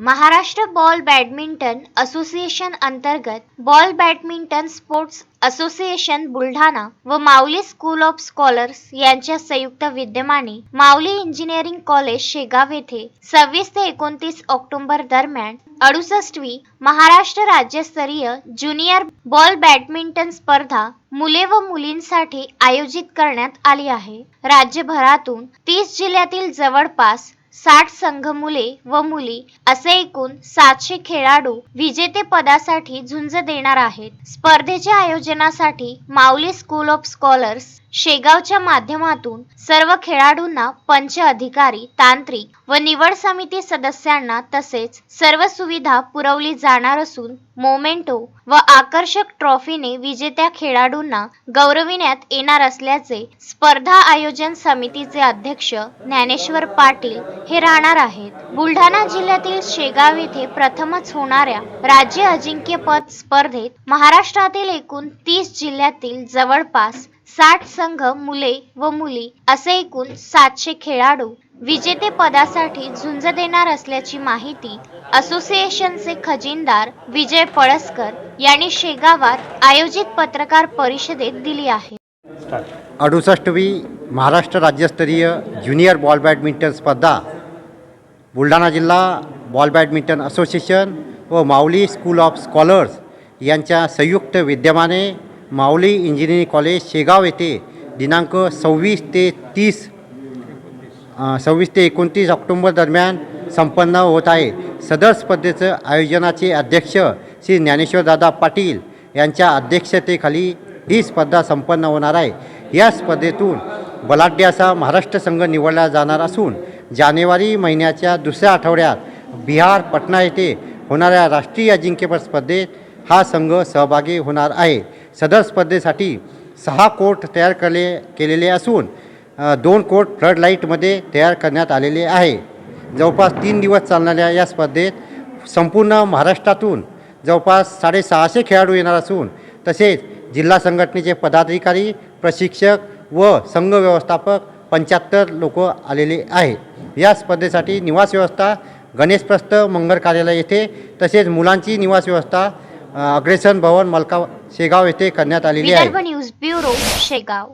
Maharashtra ball badminton association अंतर्गत ball badminton sports association Buldhana व Mauli school of scholars यांच्या संयुक्त विद्यमाने माऊली इंजिनिअरिंग कॉलेज शेगाव येथे सव्वीस ते एकोणतीस ऑक्टोबर दरम्यान अडुसष्टवी महाराष्ट्र राज्यस्तरीय ज्युनियर बॉल बॅडमिंटन स्पर्धा मुले व मुलींसाठी आयोजित करण्यात आली आहे. राज्यभरातून तीस जिल्ह्यातील जवळपास साठ संघ मुले व मुली असे एकूण सातशे खेळाडू विजेते पदासाठी झुंज देणार आहेत. स्पर्धेच्या आयोजनासाठी माऊली स्कूल ऑफ स्कॉलर्स शेगावच्या माध्यमातून सर्व खेळाडूंना पंच अधिकारी तांत्रिक व निवड समिती सदस्यांना तसेच सर्व सुविधा पुरवली जाणार असून मोमेंटो व आकर्षक ट्रॉफीने विजेत्या खेळाडूंना गौरविण्यात येणार असल्याचे स्पर्धा आयोजन समितीचे अध्यक्ष ज्ञानेश्वर पाटील हे राहणार आहेत. बुलढाणा जिल्ह्यातील शेगाव येथे प्रथमच होणाऱ्या राज्य अजिंक्यपद स्पर्धेत महाराष्ट्रातील एकूण तीस जिल्ह्यातील जवळपास साठ संघ मुले व मुली असे एकूण सातशे खेळाडू विजेते पदासाठी झुंज देणार असल्याची माहिती असोसिएशनचे खजिनदार विजय पळसकर यांनी शेगावात आयोजित पत्रकार परिषदेत दिली आहे. अडुसष्टवी महाराष्ट्र राज्यस्तरीय ज्युनियर बॉल बॅडमिंटन स्पर्धा बुलढाणा जिल्हा बॉल बॅडमिंटन असोसिएशन व माऊली स्कूल ऑफ स्कॉलर्स यांच्या संयुक्त विद्यमाने माऊली इंजिनिअरिंग कॉलेज शेगाव येथे दिनांक सव्वीस ते तीस सव्वीस ते एकोणतीस ऑक्टोंबर दरम्यान संपन्न होत आहे. सदर स्पर्धेचं आयोजनाचे अध्यक्ष श्री ज्ञानेश्वरदादा पाटील यांच्या अध्यक्षतेखाली ही स्पर्धा संपन्न होणार आहे. या स्पर्धेतून बलाढ्य असा महाराष्ट्र संघ निवडला जाणार असून जानेवारी महिन्याच्या दुसऱ्या आठवड्यात बिहार पटना येथे होणाऱ्या राष्ट्रीय अजिंक्यपद स्पर्धेत हा संघ सहभागी होणार आहे. सदर स्पर्धेसाठी सहा कोर्ट तयार केले केलेले असून दोन कोर्ट फ्लड लाईटमध्ये तयार करण्यात आलेले आहे. जवळपास तीन दिवस चालणाऱ्या या स्पर्धेत संपूर्ण महाराष्ट्रातून जवळपास साडेसहाशे खेळाडू येणार असून तसेच जिल्हा संघटनेचे पदाधिकारी प्रशिक्षक व संघ व्यवस्थापक पंच्याहत्तर लोक आलेले आहे या स्पर्धेसाठी निवास व्यवस्था गणेशप्रस्थ मंगल कार्यालय येथे तसेच मुलांची निवास व्यवस्था अग्रेसन भवन मलका शेगाव येथे करण्यात आलेली आहे. News bureau Shegaon.